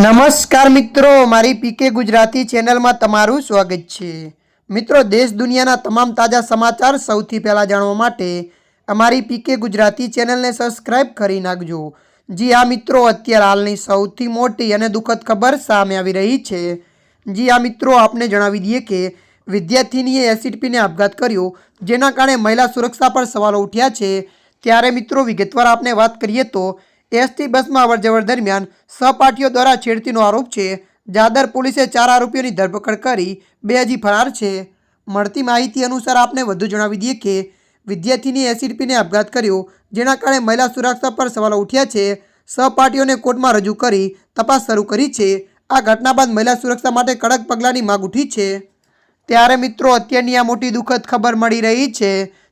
નમસ્કાર મિત્રો, મારી પીકે ગુજરાતી ચેનલમાં તમારું સ્વાગત છે. મિત્રો, દેશ દુનિયાના તમામ તાજા સમાચાર સૌથી પહેલાં જાણવા માટે અમારી પીકે ગુજરાતી ચેનલને સબસ્ક્રાઇબ કરી નાખજો. જી આ મિત્રો, અત્યારે હાલની સૌથી મોટી અને દુઃખદ ખબર સામે આવી રહી છે. જી આ મિત્રો, આપને જણાવી દઈએ કે વિદ્યાર્થીનીએ એસિડ પીને આપઘાત કર્યો, જેના કારણે મહિલા સુરક્ષા પર સવાલો ઉઠ્યા છે. ત્યારે મિત્રો, વિગતવાર આપને વાત કરીએ તો એસટી બસમાં અવરજવર દરમિયાન સહપાઠીઓ દ્વારા છેડતીનો આરોપ છે. જાદર પોલીસે ચાર આરોપીઓની ધરપકડ કરી, બે હજી ફરાર છે. મળતી માહિતી અનુસાર આપને વધુ જણાવી દઈએ કે વિદ્યાર્થીની પીને આપઘાત કર્યો, જેના કારણે મહિલા સુરક્ષા પર સવાલો ઉઠ્યા છે. સહપાઠીઓને કોર્ટમાં રજૂ કરી તપાસ શરૂ કરી છે. આ ઘટના બાદ મહિલા સુરક્ષા માટે કડક પગલાંની માગ ઉઠી છે. ત્યારે મિત્રો, અત્યારની આ મોટી દુઃખદ ખબર મળી રહી છે.